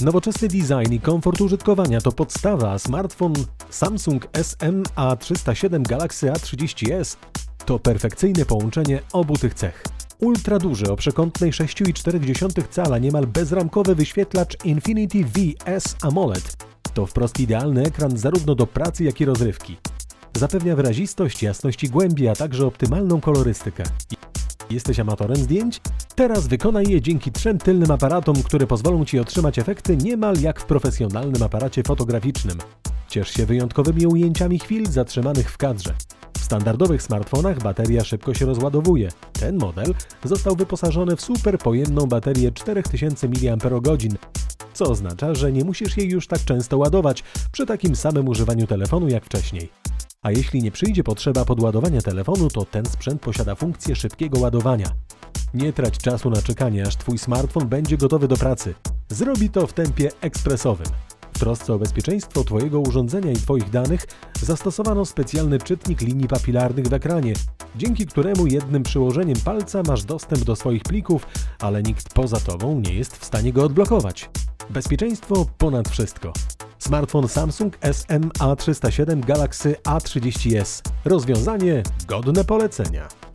Nowoczesny design i komfort użytkowania to podstawa, a smartfon Samsung SM A307 Galaxy A30s to perfekcyjne połączenie obu tych cech. Ultra duży o przekątnej 6,4 cala niemal bezramkowy wyświetlacz Infinity VS AMOLED to wprost idealny ekran zarówno do pracy, jak i rozrywki. Zapewnia wyrazistość, jasność i głębię, a także optymalną kolorystykę. Jesteś amatorem zdjęć? Teraz wykonaj je dzięki trzem tylnym aparatom, które pozwolą Ci otrzymać efekty niemal jak w profesjonalnym aparacie fotograficznym. Ciesz się wyjątkowymi ujęciami chwil zatrzymanych w kadrze. W standardowych smartfonach bateria szybko się rozładowuje. Ten model został wyposażony w super pojemną baterię 4000 mAh, co oznacza, że nie musisz jej już tak często ładować przy takim samym używaniu telefonu jak wcześniej. A jeśli nie przyjdzie potrzeba podładowania telefonu, to ten sprzęt posiada funkcję szybkiego ładowania. Nie trać czasu na czekanie, aż Twój smartfon będzie gotowy do pracy. Zrobi to w tempie ekspresowym. W trosce o bezpieczeństwo Twojego urządzenia i Twoich danych zastosowano specjalny czytnik linii papilarnych w ekranie, dzięki któremu jednym przyłożeniem palca masz dostęp do swoich plików, ale nikt poza Tobą nie jest w stanie go odblokować. Bezpieczeństwo ponad wszystko. Smartfon Samsung SM A307 Galaxy A30s. Rozwiązanie godne polecenia.